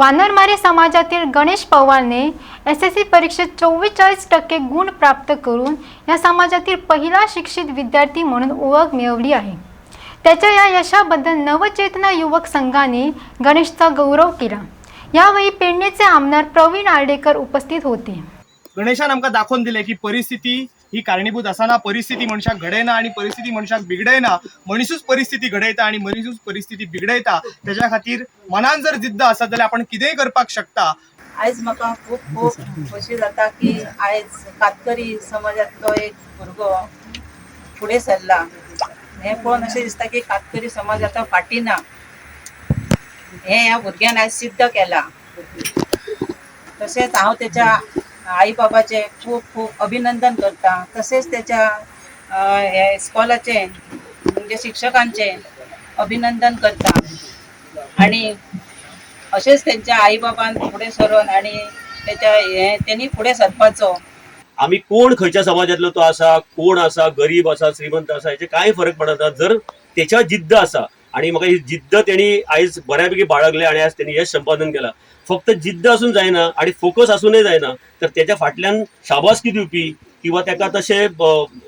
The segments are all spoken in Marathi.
वानरमारे समाजातील गणेश पवारने एस एस सी परीक्षेत चव्वेचाळीस टक्के गुण प्राप्त करून या समाजातील पहिला शिक्षित विद्यार्थी म्हणून ओळख मिळवली आहे. त्याच्या या यशाबद्दल नवचेतना युवक संघाने गणेशचा गौरव केला. यावेळी पेडणेचे आमदार प्रवीण आर्डेकर उपस्थित होते. गणेशान आमकां दाखवून दिले की परिस्थिती ही कारणीभूत असताना परिस्थिती मनशाक घडयना आणि परिस्थिती मनशाक बिगडयना मनीसूच परिस्थिती घडयता आणि मनीसूच परिस्थिती बिगडयता त्याच्या खातीर मनान जर जिद्द आसत जाल्यार आपण कितेंय करपाक शकता? आयज म्हाका खूब खूब खोशी जाता की आयज कातकरी समाजांतलो एक भुरगो फुडें सरला. हें पळोवन अशें दिसता की कातकरी समाज आतां फाटी ना हें ह्या भुरग्यान आयज सिद्ध केलां. तशेंच हांव तेच्या आई बाबाचे खूब खूब अभिनंदन करता. तशेंच तेच्या अं, हे म्हणजे शिक्षकांचें अभिनंदन करता. आणि अशेंच तेंच्या आई बाबान फुडें सरून आणि तेच्या हे त्यांनी फुडें सरपाचो. आम्ही कोण खंयच्या समाजातलो तो आसा कोण आसा गरीब आसा श्रीमंत आसा हेचे कांय फरक पडना जर त्याच्या जिद्द आसा आणि म्हाका ही जिद्द तेणी आयज बऱ्यापैकी बाळगले आणि आज त्यांनी यश संपादन केला फक्त जिद्द असून जायना आणि फोकस असूनय जायना तर त्याच्या फाटल्यान शाबासकी दिवपी किंवा ताका तशें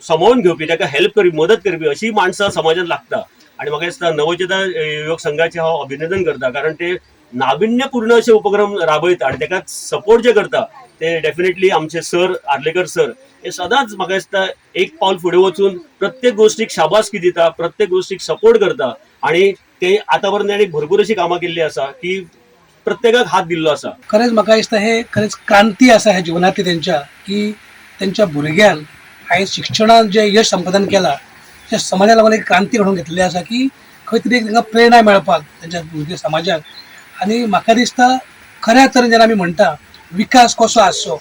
समावून घेवपी ताका हेल्प करपी मदत करपी अशी माणसां समाजात लागता. आणि म्हाका दिसता नवचेता युवक संघाचे हांव अभिनंदन करता कारण ते नाविन्यपूर्ण असे उपक्रम राबयता आणि ताका सपोर्ट जे करता ते डेफिनेटली आमचे सर आर्लेकर सर हे सदांच म्हाका दिसता एक पावल फुडें वचून प्रत्येक गोष्टीक शाबासकी दिता प्रत्येक गोष्टीक सपोर्ट करता. आणि ते आतां पर्यंत भरपूर अशी कामां केल्ली आसा की प्रत्येकाक हात दिल्लो आसा खरेंच म्हाका दिसता हे खरेंच क्रांती आसा ह्या जिवनांतली तेंच्या की तेंच्या भुरग्यान आयज शिक्षणान जे यश संपादन केला त्या समाजा लागून एक क्रांती घडोवन घेतलेली आसा की खंय तरी एक तांकां प्रेरणा मेळपाक तेंच्या भुरग्या समाजाक आनी म्हाका दिसता खऱ्या तरेन जेन्ना आमी म्हणटा विकास कसो आसचो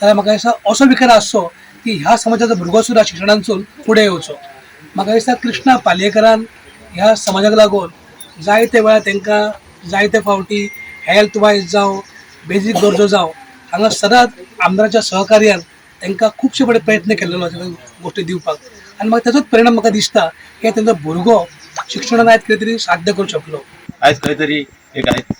जाल्यार म्हाका दिसता असो विकास आसचो की ह्या समाजाचो भुरगो सुद्दां शिक्षणांतसून फुडें येवचो म्हाका दिसता कृष्णा पालयेकरान ह्या समाजाक लागून जायते वेळार तांकां जायते फावटी हेल्थ वायज जावं बेजीक गरजो जावं हांगा सदांच आमदाराच्या सहकार्यान तांकां खुबशे बरे प्रयत्न केल्लो आसा गोश्टी दिवपाक आनी म्हाका ताचोच परिणाम म्हाका दिसता की तेंचो भुरगो शिक्षणान आयज खंय तरी साध्य करूंक शकलो. आयज खंय तरी एक आयज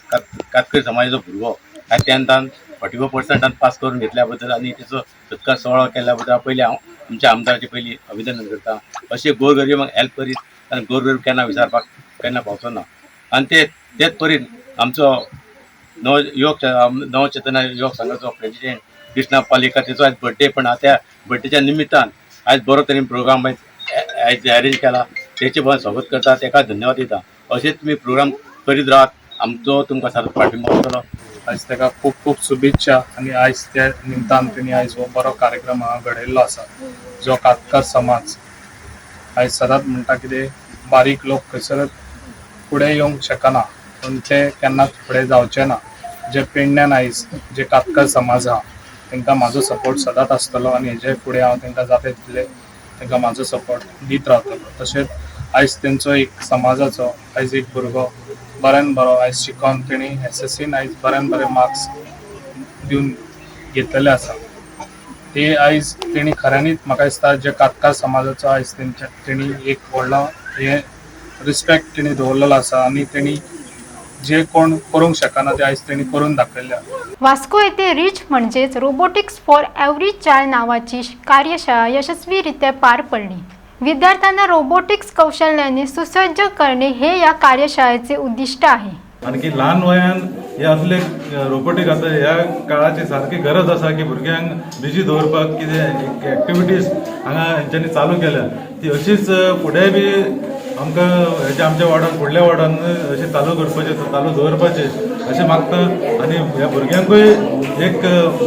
कातकरी समाजाचो भुरगो. आयज तेन्थान फोर्टी फोर पर्संटान पास करून घेतल्या बद्दल आनी तेचो सत्कार सोहळो केल्या बद्दल पयलीं हांव आमच्या आमदाराचे पयलीं अभिनंदन करता. अशें गोरगरिबांक हेल्प करीत आनी गोरगरीब केन्ना विचारपाक केन्ना पावचो ना आनी ते तेच परीन आमचो नव युवक नवचेतना युवक संघाचो प्रेसिडेंट कृष्णा पालिका तेचो आयज बड्डे पण हा त्या बड्डेच्या निमित्तान आयज बरो तरेन प्रोग्राम आयज आयज अरेंज केला. तेचे पण स्वागत करता तेका धन्यवाद दिता अशेंच तुमी प्रोग्राम करीत रावात आमचो तुमकां सारको पाठिंबो आसतलो आयज ताका खूब खूब शुभेच्छा आनी आयज त्या निमतान तेणी आयज हो बरो कार्यक्रम हांगा घडयल्लो आसा. जो कातकार समाज. आयज सदांच म्हणटा कितें बारीक लोक खंयसर फुडें येवंक शकना पूण ते केन्नाच फुडें जावचे ना. जे पेडण्यान आयज जे कातकार समाज हा तांकां म्हाजो सपोर्ट सदांच आसतलो आनी हेजे फुडें हांव तांकां जाता तितले तांकां म्हाजो सपोर्ट दीत रावतलो तशेंच आयज तेंचो एक समाजाचो आयज एक भुरगो बऱ्यान बरो आयज शिकोन तेणी एस एस सीन आयज बऱ्यान बरे मार्क्स दिवन घेतलेले आसा ते आयज तेणी खऱ्यांनीच म्हाका दिसता जे कातकार समाजाचो आयज तेंच्या तेणी एक व्हडलो हे रिस्पेक्ट तेणी दवरलेलो आसा आनी तेणी जे कोण करूंक शकना ते आयज तेणी करून दाखयले आसा वास्को येथे रिच म्हणजेच रोबोटिक्स फॉर एव्हरी चाइल्ड नावाची कार्यशाळा यशस्वीरित्या पार पडली. विद्यार्थ्यांना रोबोटिक्स कौशल्याने सुसज्ज करणे हे या कार्यशाळेचे उद्दिष्ट आहे. आणखी ल्हान वयान हे असले रोबोटीक आता ह्या काळाची सारकी गरज आसा की भुरग्यांक बिजी दवरपाक कितें एक्टिविटीज हांगा हेंच्यांनी चालू केल्या. ती अशीच फुडें बी आमकां हेच्या आमच्या वार्डान फुडल्या वार्डान अशें चालू करपाचे चालू दवरपाचे अशें मागता. आनी ह्या भुरग्यांकूय एक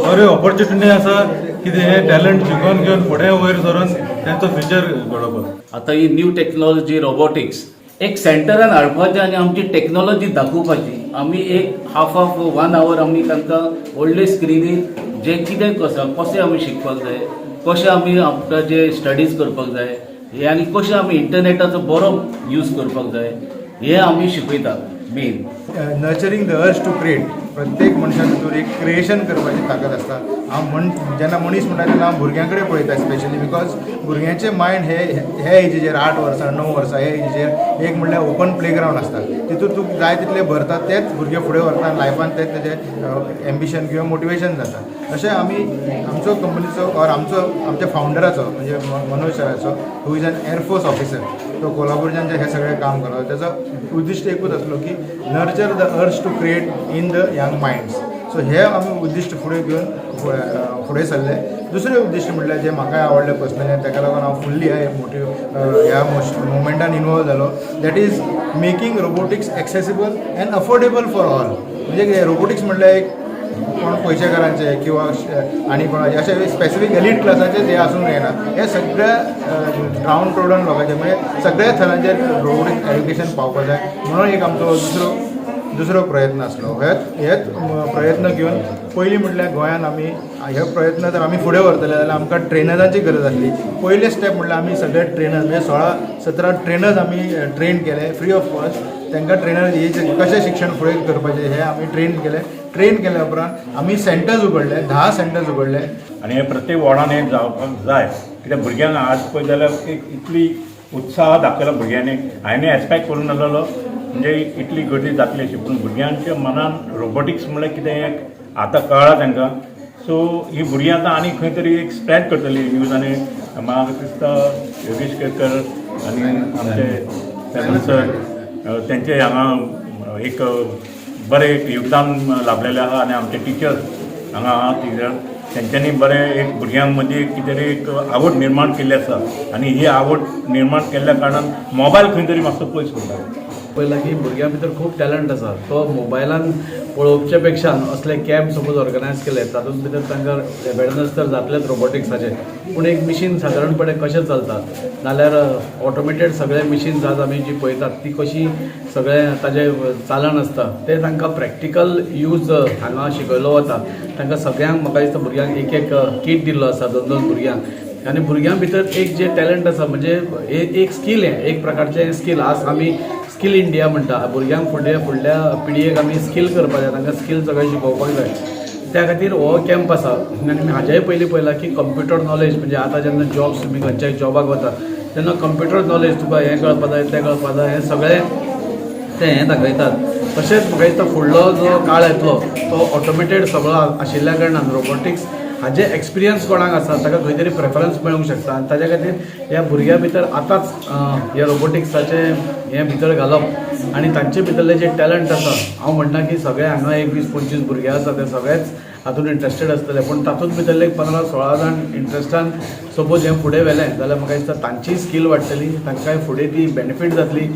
बऱ्यो ऑपॉर्च्युनिटी आसा कितें हे टॅलंट शिकोवन घेवन फुडें वयर सरून तेंचो फ्युचर घडोवपाक. आतां ही न्यू टॅक्नोलॉजी रोबोटिक्स एक सेंटरान हाडपाचें आनी आमची टॅक्नोलॉजी दाखोवपाची. आमी एक हाफ हाफ वन आवर आमी तांकां व्हडले स्क्रिनीर जें कितें कसं कशें आमी शिकपाक जाय कशें आमी आमकां जे स्टडीज करपाक जाय हे आनी कशें आमी इंटरनेटाचो बरो यूज करपाक जाय हे आमी शिकयतात main nurturing the the to create प्रत्येक मनशा भितर एक क्रिएशन करपाची ताकद आसता हांव मन जेन्ना मनीस म्हणटा तेन्ना हांव भुरग्यां कडेन पळयता स्पेशली बिकॉज भुरग्यांचें मायंड हे हे एजीचेर आठ वर्सां णव वर्सां हे एजीचेर एक म्हणल्यार ओपन प्लेग्रावंड आसता तितून तूं जाय तितले भरता तेच भुरगे फुडें व्हरता लायफान तेच तेजें एम्बिशन किंवा मोटिवेशन जाता अशें आमी आमचो कंपनीचो ऑर आमचो आमच्या फावंडराचो म्हणजे Manoj सराचो who is an air force officer तो कोल्हापूरच्यान जे हे सगळें काम करता त्याचं उद्दिश्ट एकूच आसलो की nurture the urge to create in the young minds so हे आमी उद्दिष्ट फुडें घेवन फुडें फुडें सरले दुसरें उद्दिश्ट म्हणल्यार जें म्हाकाय आवडलें पर्सनली ताका लागून हांव फुल्ली ह्या मोटिव ह्या मुवमेंटान इनवॉल्व जालो that is making robotics accessible and affordable for all म्हणजे रोबोटिक्स म्हणल्यार एक कोण पयशेकारांचे किंवा आनी आणि कोणाचे असे स्पेसिफिक एलिट क्लासाचे जे आसूंक जायना हे सगळ्या ग्रावंड प्रोडक्ट लोकांचे म्हणजे सगळ्या थरांचेर रोबोटिक एज्युकेशन पावपाक जाय. म्हणून एक आमचो दुसरो दुसरो प्रयत्न आसलो. हेच हेच प्रयत्न घेवन पयलीं म्हटल्यार गोंयांत आमी हे प्रयत्न जर आमी फुडें व्हरतले जाल्यार आमकां ट्रेनरांची गरज आसली. पयले स्टेप म्हणल्यार आमी सगळे ट्रेनर म्हणजे सोळा सतरा ट्रेनर्स आमी ट्रेन केले फ्री ऑफ कॉस्ट तांकां ट्रेनर हे कशें शिक्षण फुडें करपाचें हें आमी ट्रेन केलें. ट्रेन केल्या उपरांत आमी सेंटर्स उघडले धा सेंटर्स उघडले. आनी हे प्रत्येक वॉर्डान हे जावपाक जाय. कित्याक भुरग्यांक आज पळय जाल्यार म्हणजे एक इतली उत्साह दाखयला भुरग्यांनी. हांवें एक्सपेक्ट करूं नासलो म्हणजे इतली गर्दी जातली अशी. पूण भुरग्यांच्या मनान रोबोटिक्स म्हणल्यार कितें एक आतां कळ्ळां तांकां सो ही भुरगीं आतां आनी खंय तरी एक स्प्रेड करतली न्यूज आनी म्हाका दिसता योगेश केरकर आनी आमचे सर तेंचे हांगा एक बरें एक योगदान लाभलेलें आहा आनी आमचे टिचर्स हांगा आहा टिचर तेंच्यांनी बरें एक भुरग्यां मदीं कितें तरी एक आवड निर्माण केल्ली आसा आनी ही आवड निर्माण केल्ल्या कारणान मोबायल खंय तरी मातसो पयस उरता पळयलां की भुरग्यां भितर खूब टॅलंट आसा तो मोबायलान पळोवचे पेक्षा असले कॅम्प सपोज ऑर्गनायज केले तातूंत भितर तांकां अवेरनस तर जातलेच रोबोटिक्साचे पूण एक मिशीन सादारणपणे कशें चलता नाल्यार ऑटोमेटेड सगळे मिशीन्स आज आमी जी पळयतात ती कशी सगळें ताजें चालन आसता ते तांकां प्रॅक्टिकल यूज हांगा शिकयलो वता तांकां सगळ्यांक म्हाका दिसता भुरग्यांक एक एक किट दिल्लो आसा दोन दोन भुरग्यांक. आनी भुरग्यां भितर एक जे टॅलंट आसा म्हणजे एक एक स्कील हें एक प्रकारचें स्कील आज आमी स्कील इंडिया म्हणटा. भुरग्यांक फुडल्या फुडल्या पिळयेक आमी स्कील करपाक जाय. तांकां स्कील सगळें शिकोवपाक जाय. त्या खातीर हो कॅम्प आसा. आनी हाजेय पयलीं पळयलां की कंप्युटर नॉलेज म्हणजे आतां जेन्ना जॉब्स तुमी खंयच्याय जॉबाक वता तेन्ना कंप्युटर नॉलेज तुका हें कळपा जाय तें कळपा जाय हें सगळें ते हें दाखयतात. तशेंच म्हाका दिसता फुडलो जो काळ येतलो तो ऑटोमेटेड सगळो आशिल्ल्या कारणान रोबोटिक्स हाजे एक्सपिरियन्स कोणाक आसा ताका खंय तरी प्रेफरन्स मेळूंक शकता. आनी ताज्या खातीर ह्या भुरग्यां भितर आतांच हे ह्या रोबोटिक्साचें हें भितर घालप आनी तांचे भितरले जे टॅलंट आसा हांव म्हणना की सगळे हांगा एक वीस पंचवीस भुरगे आसा ते सगळेच हातूंत इंट्रस्टेड आसतले पूण तातूंत भितरले एक पंदरा सोळा जाण इंट्रस्टान सपोज हें फुडें व्हेलें जाल्यार म्हाका दिसता तांचीय स्कील वाडटली तांकांय फुडें ती बेनिफीट जातली.